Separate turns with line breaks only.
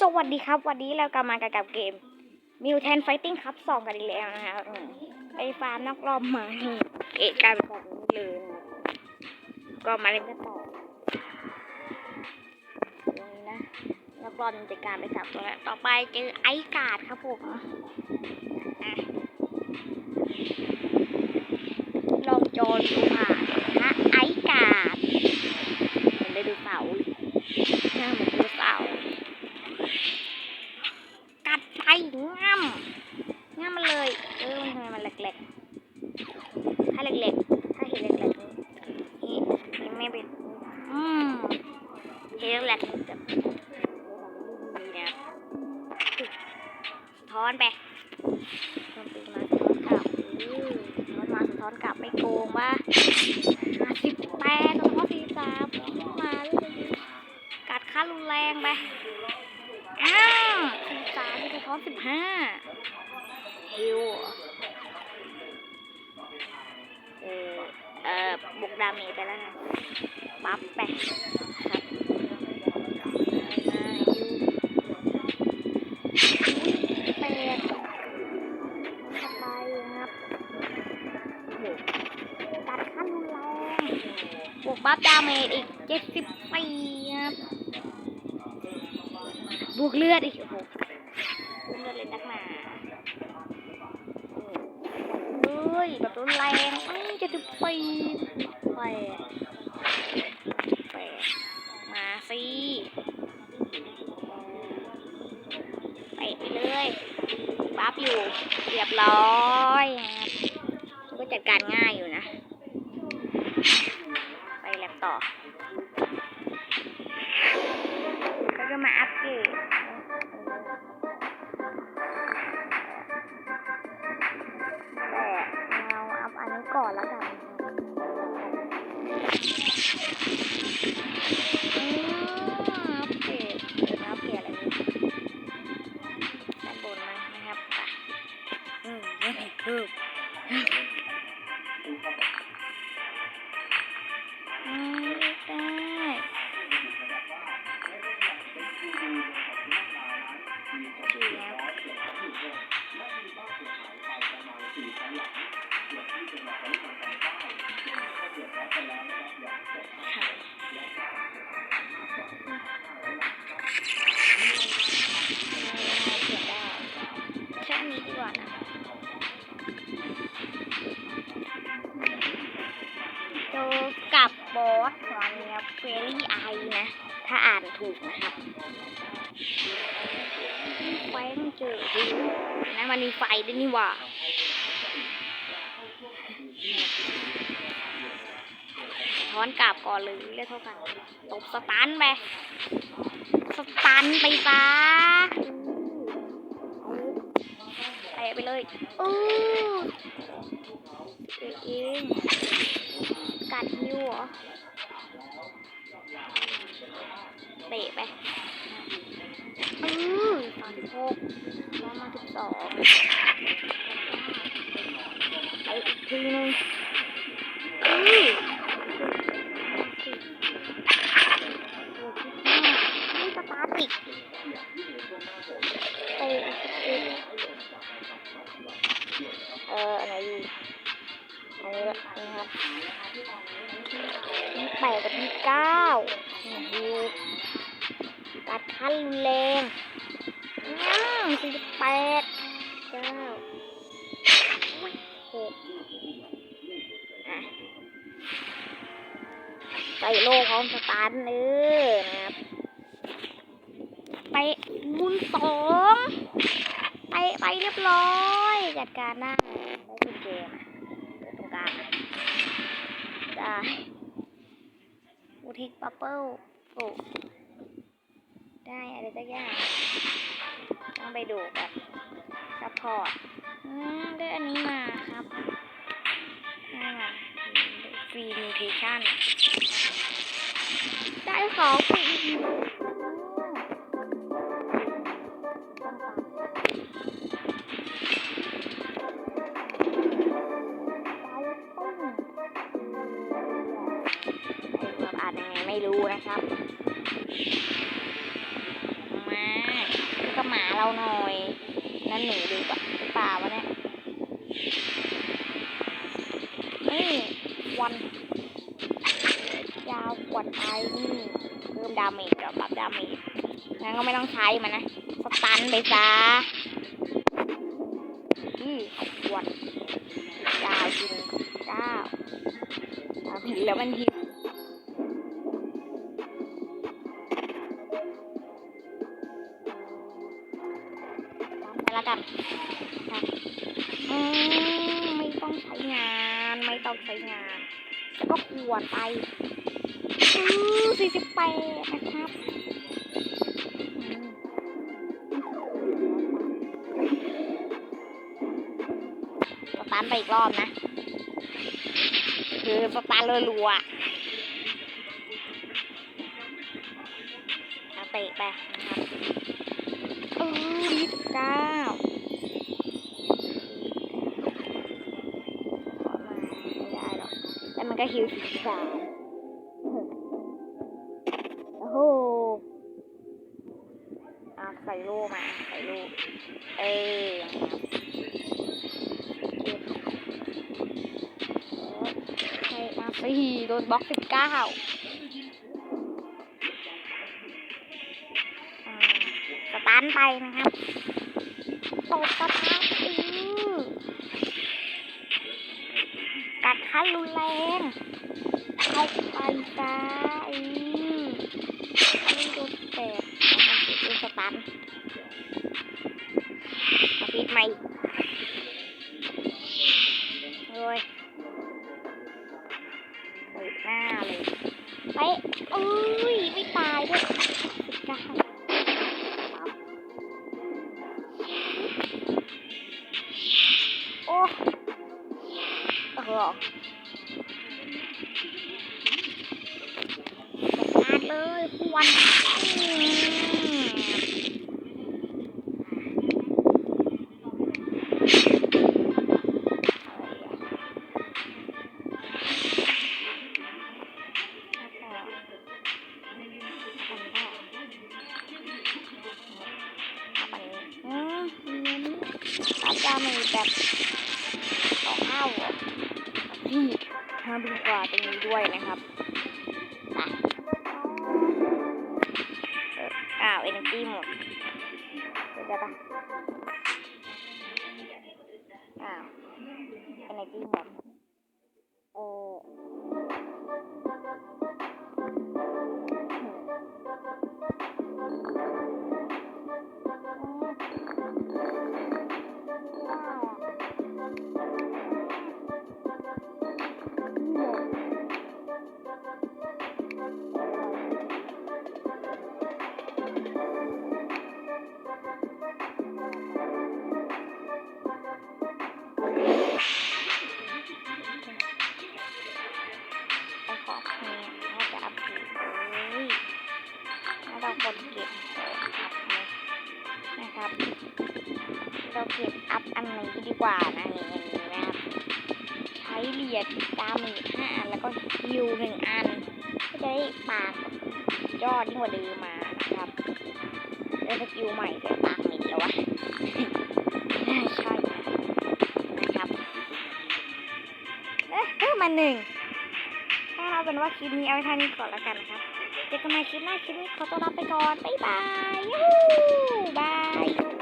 สวัสดีครับ วันนี้เรากลับมากับเกมมิวแทนไฟติ้งครับสองกันอีกแล้วนะครับอืมไปฟาร์มนักรอบมานี่เอกกายเป็นแบบนี้เลยก็มาเล่นกันต่อตรงนี้นะนักรอบมันจะการไปสามตัวแล้วต่อไปเจอไอการ์ดครับผมลองโจรดูค่ะไอการ์ดเหมือนไดโนเสาร์เลยหน้าเหมือนไดโนเสาร์ กั ดไปง่ำง่ำมันเลย เออมันทำไมมันแหลกๆถ้าเล็กๆถ้าเห็นเล็กๆนี่นี่ไม่เป็นอืมเห็นแหลกๆจะนี่นะท้อนไปท้อนปีมาสะท้อนกลับอือสะท้อนมาสะท้อนกลับไม่โกงว่าห้าสิบแปดสะท้อนสี่สามมาเลยกัดขั้นรุนแรงไปอ้าว มมีสะท้อนสิบห้าฮิวเออเออบุกดาเมจไปแล้วนะปั๊บไปครับอ่าฮิวแปดเข้าไปครับโอ้โหกัดขั้นรุนแรงบวกปั๊บดาเมจอีกเจ็ดสิบสี่ครับบวกเลือดอีกโอ้โห ยแบบรุนแรงอื้อจะถึงปีแปดแปดมาสิเตะไปเลยปั๊บอยู่เรียบร้อยก็จัดการง่ายอยู่นะ ไปแลบต่อ แล้วก็มาอัปเกรด พิ่มอืมได้แค่นี้ดีกว่านะ ไฟมันเจอดูนะมันมีไฟด้วยนี่ว่าท้อนกลับก่อนเลยเรียกเท่ากันตบสตันไปสตันไปซะเตะไปเลยอู้เองเองกัดฮิวเหรอ เตะไปอืมสามหกแล้วมาสิบสองไปอีกทีนึงอืม เก้าดูกัดขั้นรุนแรงอืมสี่สิบแปดเก้าหกใส่โล่พร้อมสตาร์ทเออนะครับไปบุญสองไปไปเรียบร้อย จัดการได้ได้คุณเจมาเดี๋ยวตรงกลางได้ พิกปัปเปิลปลูกได้อะไรสักอย่างต้องไปดูแบบซัพพอร์ตได้อันนี้มาครับได้มาฟรีนิวทริชั่นได้ของฟรี วัน ยาวกว่าไทยนี่เพิ่มดาเมจกับบัฟดาเมจงั้นก็ไม่ต้องใช้มันนะ สตันไปซะอือขวดยาวจริงเก้าดาเมจแล้วมันหิว ก็ขวดไปสี่สิบแปดนะครับสตาร์ทไปอีกรอบนะ คือสตาร์ทรัวๆอะเอาเตะไปนะครับเออยี่สิบเก้า ก็ฮิวสิบสามโอ้โหอะใส่ลูกมา ใส่ลูก เออใส่มาสี่โดนบล็อกสิบเก้าสตาร์ไปนะครับตบสตาร์ กัดขั้นรุนแรงเข้าไปจ้าอือไม่โดนแตกมันติดเป็นสตันมาปิดใหม่เลยเปิดหน้าเลยไปเอ้ย ไม่ตายด้วยจ้าโอ้ โอ้โหสตาร์ทเลยควัน ที่ห้าบินกว่าตรงนี้ด้วยนะครับอ่าวเอเนจีหมดเดี๋ยวจะปะอ้าวเอเนจีหมดเออ เราคนเก็บอัพไหมนะครับ เราเก็บอัพอันนี้ดีกว่านะนี่อันนี้นะครับ ใช้เหรียญดาเมจห้าอันแล้วก็ฮิวหนึ่งอัน ก็จะได้ปากยอดยิ่งกว่าเดิมมานะครับได้สกิลใหม่แต่ปากเหม็นแล้ววะใช่นะครับเอ๊ะมมาหนึ่งถ้าเอาเป็นว่าคลิปนี้เอาไว้เท่านี้ก่อนแล้วกันนะครับ เจอกันใหม่คลิปหน้าคลิปนี้ขอตัวลาไปก่อน บ๊ายบายยูบาย